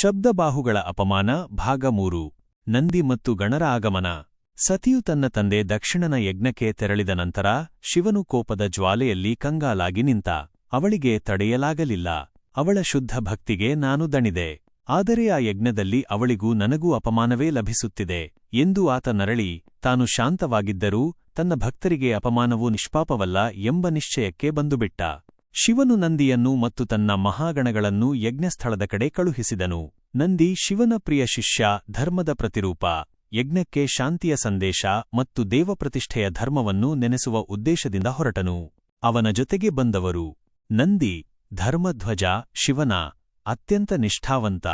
ಶಬ್ದಬಾಹುಗಳ ಅಪಮಾನ, ಭಾಗ ಮೂರು. ನಂದಿ ಮತ್ತು ಗಣರ ಆಗಮನ. ಸತಿಯು ತನ್ನ ತಂದೆ ದಕ್ಷಿಣನ ಯಜ್ಞಕ್ಕೆ ತೆರಳಿದ ನಂತರ, ಶಿವನು ಕೋಪದ ಜ್ವಾಲೆಯಲ್ಲಿ ಕಂಗಾಲಾಗಿ ನಿಂತ, ಅವಳಿಗೆ ತಡೆಯಲಾಗಲಿಲ್ಲ. ಅವಳ ಶುದ್ಧ ಭಕ್ತಿಗೆ ನಾನು ದಣಿದೆ. ಆದರೆ ಆ ಯಜ್ಞದಲ್ಲಿ ಅವಳಿಗೂ ನನಗೂ ಅಪಮಾನವೇ ಲಭಿಸುತ್ತಿದೆ. ಎಂದು ಆತ ನರಳಿ, ತಾನು ಶಾಂತವಾಗಿದ್ದರೂ, ತನ್ನ ಭಕ್ತರಿಗೆ ಅಪಮಾನವು ನಿಷ್ಪಾಪವಲ್ಲ ಎಂಬ ನಿಶ್ಚಯಕ್ಕೆ ಬಂದುಬಿಟ್ಟ. ಶಿವನು ನಂದಿಯನ್ನು ಮತ್ತು ತನ್ನ ಮಹಾಗಣಗಳನ್ನು ಯಜ್ಞಸ್ಥಳದ ಕಡೆ ಕಳುಹಿಸಿದನು. ನಂದಿ ಶಿವನ ಪ್ರಿಯ ಶಿಷ್ಯ, ಧರ್ಮದ ಪ್ರತಿರೂಪ, ಯಜ್ಞಕ್ಕೆ ಶಾಂತಿಯ ಸಂದೇಶ ಮತ್ತು ದೇವಪ್ರತಿಷ್ಠೆಯ ಧರ್ಮವನ್ನು ನೆನೆಸುವ ಉದ್ದೇಶದಿಂದ ಹೊರಟನು. ಅವನ ಜೊತೆಗೆ ಬಂದವರು, ನಂದಿ, ಧರ್ಮಧ್ವಜ, ಶಿವನ, ಅತ್ಯಂತ ನಿಷ್ಠಾವಂತ,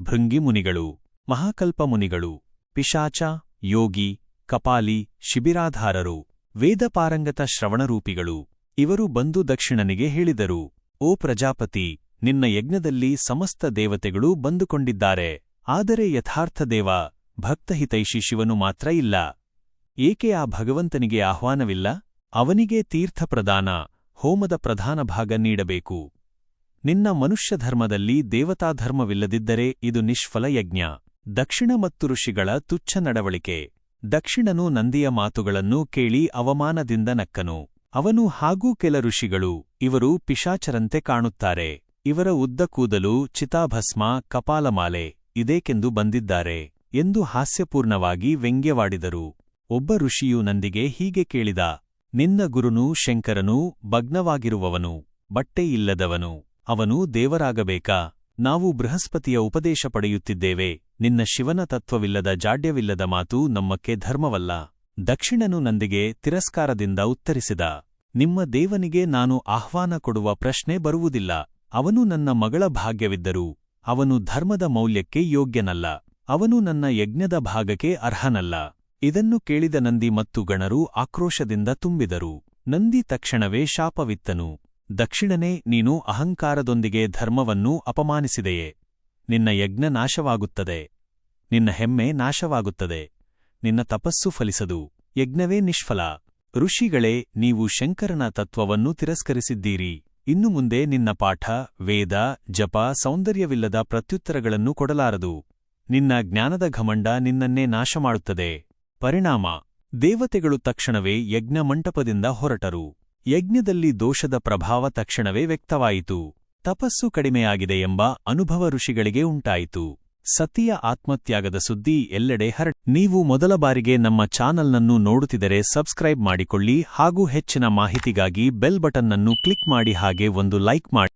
ಭೃಂಗಿಮುನಿಗಳು, ಮಹಾಕಲ್ಪಮುನಿಗಳು, ಪಿಶಾಚ, ಯೋಗಿ, ಕಪಾಲಿ, ಶಿಬಿರಾಧಾರರು, ವೇದಪಾರಂಗತ ಶ್ರವಣರೂಪಿಗಳು. ಇವರು ಬಂದು ದಕ್ಷಿಣನಿಗೆ ಹೇಳಿದರು, ಓ ಪ್ರಜಾಪತಿ, ನಿನ್ನ ಯಜ್ಞದಲ್ಲಿ ಸಮಸ್ತ ದೇವತೆಗಳು ಬಂದುಕೊಂಡಿದ್ದಾರೆ, ಆದರೆ ಯಥಾರ್ಥ ದೇವ, ಭಕ್ತಹಿತೈಷಿ ಶಿವನು ಮಾತ್ರ ಇಲ್ಲ. ಏಕೆ ಆ ಭಗವಂತನಿಗೆ ಆಹ್ವಾನವಿಲ್ಲ? ಅವನಿಗೆ ತೀರ್ಥಪ್ರದಾನ ಹೋಮದ ಪ್ರಧಾನ ಭಾಗ ನೀಡಬೇಕು. ನಿನ್ನ ಮನುಷ್ಯಧರ್ಮದಲ್ಲಿ ದೇವತಾಧರ್ಮವಿಲ್ಲದಿದ್ದರೆ ಇದು ನಿಷ್ಫಲ ಯಜ್ಞ. ದಕ್ಷಿಣ ಮತ್ತು ಋಷಿಗಳ ತುಚ್ಛ ನಡವಳಿಕೆ. ದಕ್ಷಿಣನು ನಂದಿಯ ಮಾತುಗಳನ್ನು ಕೇಳಿ ಅವಮಾನದಿಂದ ನಕ್ಕನು. ಅವನು ಹಾಗೂ ಕೆಲ ಋಷಿಗಳು ಇವರು ಪಿಶಾಚರಂತೆ ಕಾಣುತ್ತಾರೆ. ಇವರ ಉದ್ದ ಕೂದಲು ಚಿತಾಭಸ್ಮ, ಕಪಾಲಮಾಲೆ ಇದೇಕೆಂದು ಬಂದಿದ್ದಾರೆ ಎಂದು ಹಾಸ್ಯಪೂರ್ಣವಾಗಿ ವ್ಯಂಗ್ಯವಾಡಿದರು. ಒಬ್ಬ ಋಷಿಯು ನಂದಿಗೆ ಹೀಗೆ ಕೇಳಿದ, ನಿನ್ನ ಗುರುನು ಶಂಕರನೂ ಭಗ್ನವಾಗಿರುವವನು, ಬಟ್ಟೆ ಇಲ್ಲದವನು, ಅವನು ದೇವರಾಗಬೇಕಾ? ನಾವು ಬೃಹಸ್ಪತಿಯ ಉಪದೇಶ ಪಡೆಯುತ್ತಿದ್ದೇವೆ, ನಿನ್ನ ಶಿವನ ತತ್ವವಿಲ್ಲದ ಜಾಡ್ಯವಿಲ್ಲದ ಮಾತು ನಮ್ಮಕ್ಕೆ ಧರ್ಮವಲ್ಲ. ದಕ್ಷಿಣನು ನಂದಿಗೆ ತಿರಸ್ಕಾರದಿಂದ ಉತ್ತರಿಸಿದ, ನಿಮ್ಮ ದೇವನಿಗೆ ನಾನು ಆಹ್ವಾನ ಕೊಡುವ ಪ್ರಶ್ನೆ ಬರುವುದಿಲ್ಲ, ಅವನು ನನ್ನ ಮಗಳ ಭಾಗ್ಯವಿದ್ದರೂ, ಅವನು ಧರ್ಮದ ಮೌಲ್ಯಕ್ಕೆ ಯೋಗ್ಯನಲ್ಲ, ಅವನು ನನ್ನ ಯಜ್ಞದ ಭಾಗಕ್ಕೆ ಅರ್ಹನಲ್ಲ. ಇದನ್ನು ಕೇಳಿದ ನಂದಿ ಮತ್ತು ಗಣರು ಆಕ್ರೋಶದಿಂದ ತುಂಬಿದರು. ನಂದಿ ತಕ್ಷಣವೇ ಶಾಪವಿತ್ತನು, ದಕ್ಷಿಣನೇ ನೀನು ಅಹಂಕಾರದೊಂದಿಗೆ ಧರ್ಮವನ್ನೂ ಅಪಮಾನಿಸಿದೆಯೇ? ನಿನ್ನ ಯಜ್ಞ ನಾಶವಾಗುತ್ತದೆ, ನಿನ್ನ ಹೆಮ್ಮೆ ನಾಶವಾಗುತ್ತದೆ. ನಿನ್ನ ತಪಸ್ಸು ಫಲಿಸದು. ಯಜ್ಞವೇ ನಿಷ್ಫಲ. ಋಷಿಗಳೇ, ನೀವು ಶಂಕರನ ತತ್ವವನ್ನು ತಿರಸ್ಕರಿಸಿದ್ದೀರಿ. ಇನ್ನು ಮುಂದೆ ನಿನ್ನ ಪಾಠ, ವೇದ, ಜಪ ಸೌಂದರ್ಯವಿಲ್ಲದ ಪ್ರತ್ಯುತ್ತರಗಳನ್ನು ಕೊಡಲಾರದು. ನಿನ್ನ ಜ್ಞಾನದ ಘಮಂಡ ನಿನ್ನನ್ನೇ ನಾಶಮಾಡುತ್ತದೆ. ಪರಿಣಾಮ. ದೇವತೆಗಳು ತಕ್ಷಣವೇ ಯಜ್ಞ ಮಂಟಪದಿಂದ ಹೊರಟರು. ಯಜ್ಞದಲ್ಲಿ ದೋಷದ ಪ್ರಭಾವ ತಕ್ಷಣವೇ ವ್ಯಕ್ತವಾಯಿತು. ತಪಸ್ಸು ಕಡಿಮೆಯಾಗಿದೆ ಎಂಬ ಅನುಭವ ಋಷಿಗಳಿಗೆ ಉಂಟಾಯಿತು. ಸತಿಯ ಆತ್ಮತ್ಯಾಗದ ಸುದ್ದಿ ಎಲ್ಲೆಡೆ ಹರಡ. ನೀವು ಮೊದಲ ಬಾರಿಗೆ ನಮ್ಮ ಚಾನಲ್ನನ್ನು ನೋಡುತ್ತಿದ್ದರೆ ಸಬ್ಸ್ಕ್ರೈಬ್ ಮಾಡಿಕೊಳ್ಳಿ ಹಾಗೂ ಹೆಚ್ಚಿನ ಮಾಹಿತಿಗಾಗಿ ಬೆಲ್ ಬಟನ್ನನ್ನು ಕ್ಲಿಕ್ ಮಾಡಿ ಹಾಗೆ ಒಂದು ಲೈಕ್ ಮಾಡಿ.